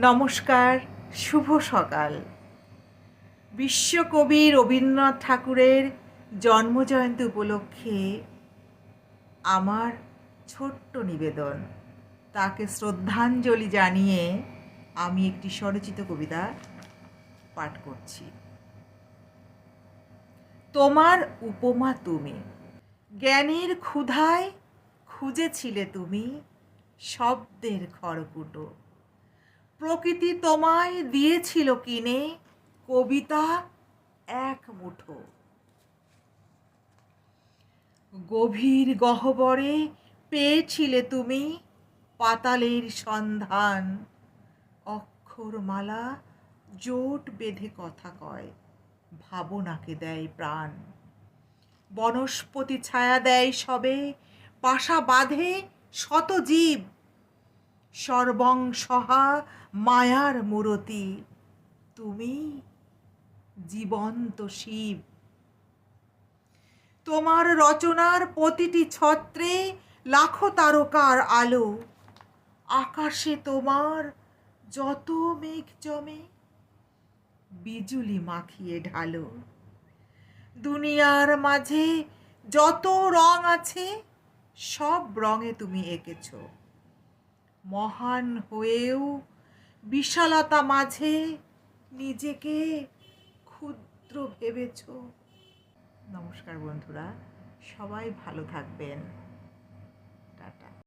নমস্কার, শুভ সকাল। বিশ্বকবি রবীন্দ্রনাথ ঠাকুরের জন্মজয়ন্তী উপলক্ষে আমার ছোট্ট নিবেদন। তাকে শ্রদ্ধাঞ্জলি জানিয়ে আমি একটি স্বরচিত কবিতা পাঠ করছি। তোমার উপমা তুমি, জ্ঞানের ক্ষুধায় খুঁজেছিলে তুমি, শব্দের খড়কুটো। প্রকৃতি তোমায় দিয়েছিল কিনে, কবিতা এক মুঠো। গভীর গহ্বরে পেয়েছিলে তুমি পাতালের সন্ধান, অক্ষরমালা জোট বেঁধে কথা কয়, ভাবনাকে দেয় প্রাণ। বনস্পতি ছায়া দেয় সবে, বাসা বাঁধে শত জীব সর্বং সহা মায়ার মূরতি। তুমি জীবন্ত শিব। তোমার রচনার প্রতিটি ছত্রে লাখো তারকার আলো। আকাশে তোমার যত মেঘ জমে, বিজুলি মাখিয়ে ঢালো। দুনিয়ার মাঝে যত রং আছে, সব রঙে তুমি এঁকেছ। মহান হয়েও বিশালতা মাঝে নিজেকে ক্ষুদ্র ভেবেছ। নমস্কার বন্ধুরা সবাই ভালো থাকবেন।